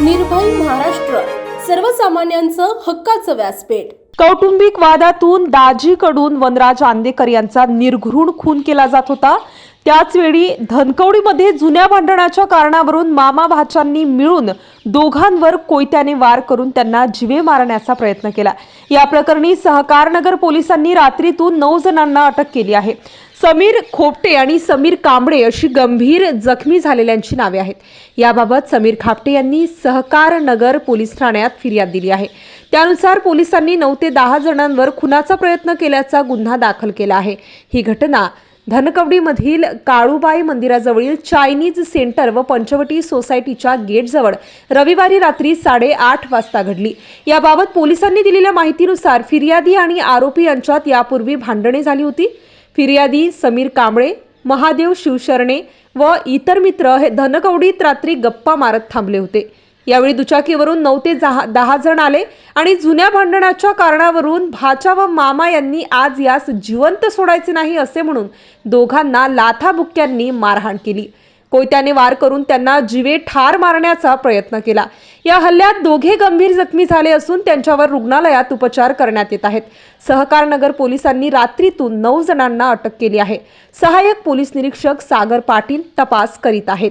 निर्भय महाराष्ट्र. सर्वसामान्यांचं हक्काचं व्यासपीठ. कौटुंबिक वादातून दाजीकडून वनराज आंदेकर यांचा निर्घृण खून केला जात होता. त्याचवेळी धनकवडीमध्ये जुन्या भांडणाच्या कारणावरून मामा भाच्यांनी मिळून दोघांवर कोयत्याने वार करून त्यांना जिवे मारण्याचा प्रयत्न केला. या प्रकरणी सहकारनगर पोलिसांनी रात्रीतून नऊ जणांना अटक केली आहे. समीर खोपटे आणि समीर कांबळे अशी गंभीर जखमी झालेल्यांची नावे आहेत. याबाबत समीर खापटे यांनी सहकारनगर पोलीस ठाण्यात फिर्याद दिली आहे. त्यानुसार पोलिसांनी नऊ ते दहा जणांवर खुनाचा प्रयत्न केल्याचा गुन्हा दाखल केला आहे. ही घटना धनकवडीमधील काळूबाई मंदिराजवळील चायनीज सेंटर व पंचवटी सोसायटीच्या गेटजवळ रविवारी रात्री साडेआठ वाजता घडली. याबाबत पोलिसांनी दिलेल्या माहितीनुसार फिर्यादी आणि आरोपी यांच्यात यापूर्वी भांडणे झाली होती. फिर्यादी समीर कांबळे महादेव शिवशरणे व इतर मित्र हे धनकवडीत रात्री गप्पा मारत थांबले होते. यावेळी दुचाकीवरून नऊ ते दहा दहा जण आले आणि जुन्या भांडणाच्या कारणावरून भाचा व मामा यांनी आज यास जिवंत सोडायचे नाही असे म्हणून दोघांना लाथाबुक्क्यांनी मारहाण केली. कोयत्याने वार करून त्यांना जीवे ठार मारण्याचा प्रयत्न केला. या हल्ल्यात दोघे गंभीर जखमी झाले असून त्यांच्यावर रुग्णालयात उपचार करण्यात येत आहेत. सहकारनगर पोलिसांनी रात्रीतून नऊ जणांना अटक केली आहे. सहाय्यक पोलीस निरीक्षक सागर पाटील तपास करीत आहेत.